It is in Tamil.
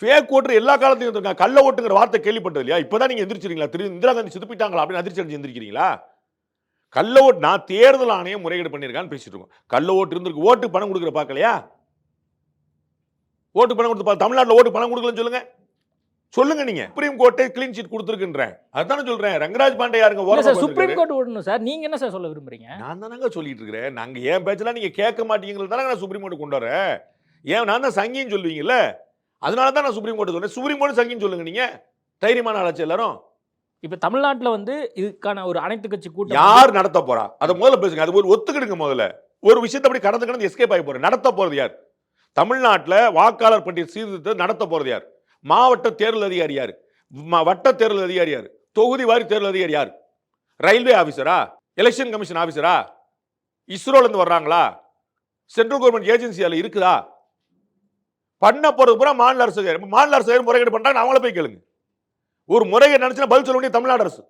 ஃபேக் ஓட்டு எல்லா காலத்தையும் இருக்காங்க கள்ள ஓட்டுங்கிற வார்த்தை கேள்விப்பட்டது இல்லையா? இப்பதான் நீங்க எந்திரிச்சிருக்கீங்களா? திரு இந்திரா காந்தி சிதுப்பிட்டாங்களா அப்படின்னு அதிர்ச்சி அடைஞ்சு எந்திரிக்கிறீங்களா? கள்ள ஓட்டு நான் தேர்தல் ஆணையம் முறைகேடு பண்ணியிருக்கான்னு பேசிட்டு இருக்கோம். கள்ள ஓட்டு இருந்திருக்கு. ஓட்டு பணம் கொடுக்குற பார்க்கலையா? ஓட்டு பணம் கொடுத்து தமிழ்நாட்டுல ஓட்டு பணம் கொடுக்கலன்னு சொல்லுங்க. சொல்லுங்க நீங்க. சுப்ரீம் கோர்ட்டே கிளீன் சீட் கொடுத்துருக்குன்றேன். அதுதானே சொல்றேன். ரங்கராஜ் பாண்டே யாருங்க சுப்ரீம்? கோர்ட் விடணும் சார். நீங்க என்ன சார் சொல்ல விரும்புறீங்க? நான் தானங்க சொல்லிட்டு இருக்கிறேன். நாங்க என் பேச்செல்லாம் நீங்க கேட்க மாட்டீங்கிறது தானே நான் சுப்ரீம் கோர்ட் கொண்டு வரேன். ஏன் நான் தான் சங்கின்னு சொல்லுவீங்கல்ல? அதனால தான் நான் சுப்ரீம் கோர்ட் சொல்றேன் சுப்ரீம் கோர்ட் சங்கின்னு சொல்லுங்க நீங்க. தைரியமான ஆளாச்சு எல்லாரும். இப்ப தமிழ்நாட்டுல வந்து இதுக்கான ஒரு அனைத்து கட்சி கூட்டம் யார் நடத்த போறா? அதை முதல்ல பேசுங்க. அது ஒரு ஒத்துக்கிடுங்க முதல்ல. ஒரு விஷயத்தை அப்படி கடந்து கடந்து எஸ்கேப் ஆகி போறேன். நடத்த போறது யார்? தமிழ்நாட்டுல வாக்காளர் பட்டியல் சீர்திருத்தம் நடத்த போறது யார்? மாவட்ட தேர்தல் அதிகாரி யார்? வட்ட தேர்தல் அதிகாரி யார்? தொகுதி வாரி தேர்தல் அதிகாரி யார்? ரயில்வே ஆபீசரா? எலெக்ஷன் கமிஷன் ஆபீசரா? இஸ்ரோல இருந்து வர்றாங்களா? சென்ட்ரல் கவர்மெண்ட் ஏஜென்சியால இருக்குதா? பண்ண போறது பூரா மாநில அரசு. மாநில அரசு முறைகேடு பண்றாங்க அவங்கள போய் கேளுங்க. ஒரு முறைகேடு நினைச்சுன்னா பதில் சொல்ல வேண்டிய தமிழ்நாடு அரசு.